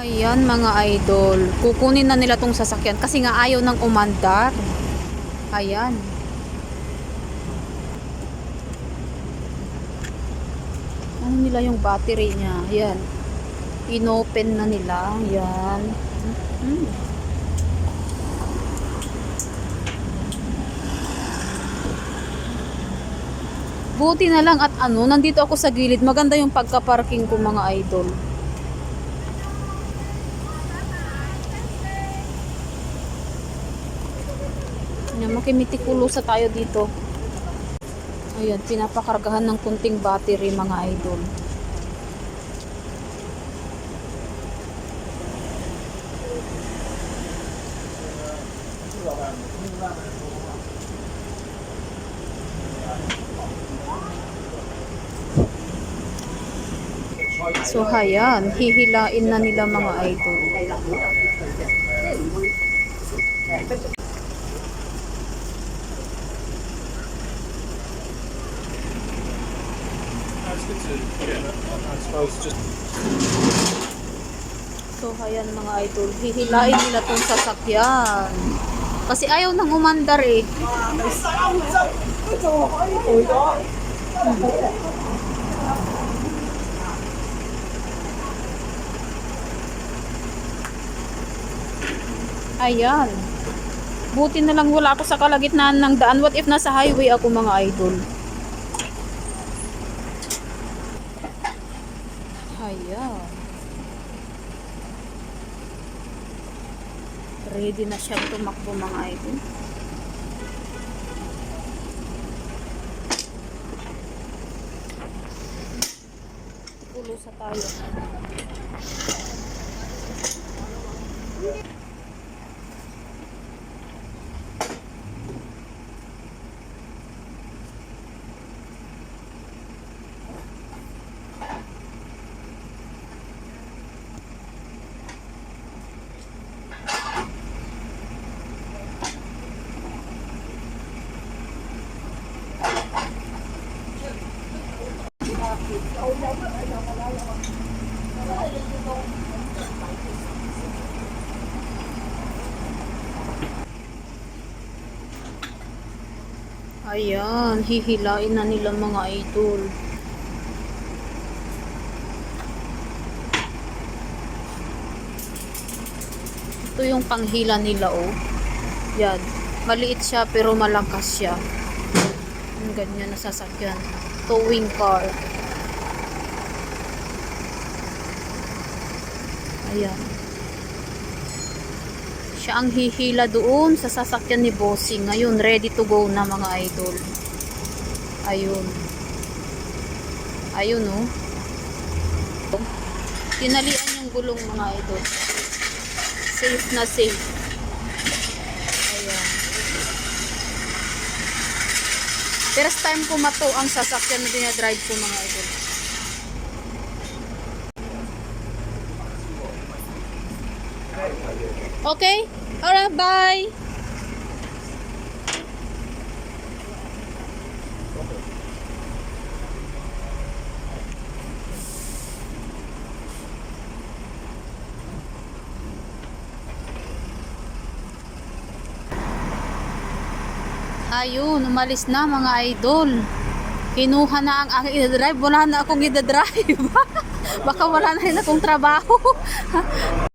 Ayan mga idol, kukunin na nila tong sasakyan kasi nga ayaw nang umandar. Ayan. Ano nila yung battery niya? Ayan. Inopen na nila. Ayan. Hmm. Buti na lang at ano, nandito ako sa gilid. Maganda yung pagka-parking ko mga idol. Makimitikulosa tayo dito. Ayan, pinapakargahan ng kunting battery mga idol. So, hayan, hihilain na nila mga idol. So, hayan mga idol, hihilain nila tong sasakyan. Kasi ayaw nang umandar eh. Ayan. Buti na lang wala ako sa kalagitnaan ng daan. What if nasa highway ako mga idol? Ayan. Ready na siya tumakbo mga idol. Pulusa tayo. Ayan, hihilain na nila mga idol. Ito yung panghila nila oh. Yan. Maliit siya pero malakas siya. Yung ganyan na sasakyan. Towing car. Ayan. Siya ang hihila doon sa sasakyan ni Bossing. Ngayon, ready to go na mga idol. Ayun. Ayun, oh. Tinalian yung gulong mga idol. Safe na safe. Ayan. First time ko mato ang sasakyan na dinadrive ko mga idol. Okay? Alright, bye! Ayun, umalis na mga idol. Kinuha na ang aking drive. Wala na akong i-drive. Baka wala na rin akong trabaho.